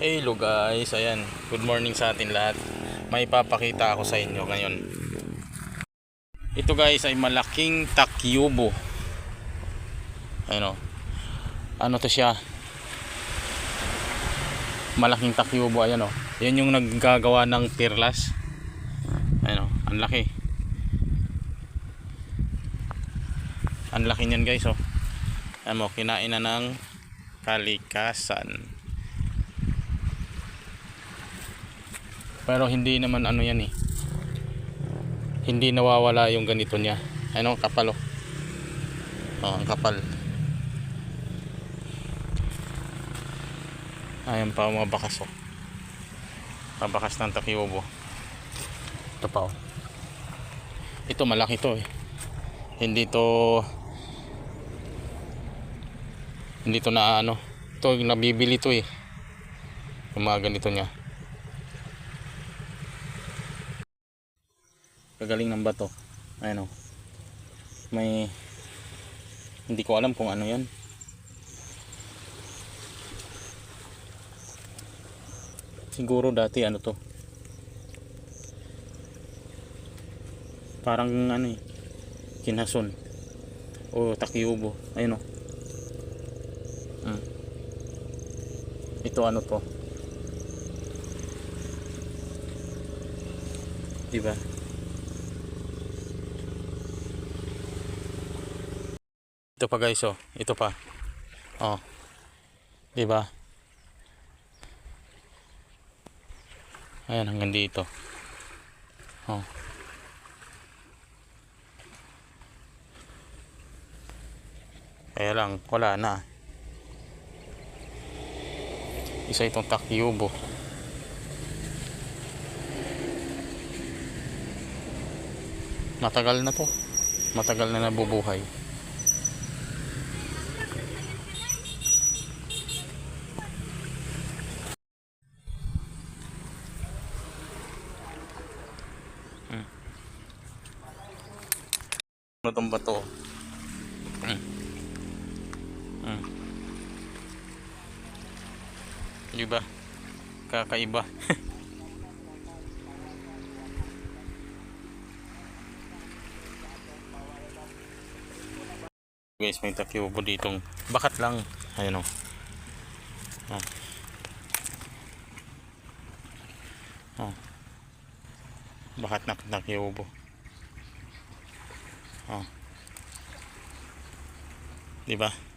Hello guys, ayan. Good morning sa atin lahat. May papakita ako sa inyo ngayon. Ito guys ay malaking takyubo. Ayun o. Ano to siya? Malaking takyubo, ayan o. Yan yung naggagawa ng pirlas. Ayun o, ang laki. Ang laki niyan guys o. Ayan mo, kinain na ng kalikasan. Pero hindi naman ano yan eh. Hindi nawawala yung ganito niya. Ano, kapal oh. Oh, ang kapal. Ayan pa mga bakas oh. Mabakas ng takiubo. Ito pa oh. Ito malaki to eh. Hindi to hindi to na ano. Ito nabibili to eh. Yung mga ganito niya. Kagaling ng bato. Ayan o. May hindi ko alam kung ano yan. Siguro dati ano to. Parang ano eh. Kinason. O takiubo. Ayun o. Hmm. Ito ano to. Diba? Ito pa guys oh. Ito pa. Oh. 'Di ba? Ayan hanggang dito. Oh. Kaya lang wala na. Isa itong takyubo. Matagal na to. Matagal na nabubuhay. Ano tong bato? Hmm. Hmm. Diba? Kakaiba. Guys, may takyubo ditong bakat lang. Ayun o. Oh. Oh. Bakat na takyubo. Oh. Di ba?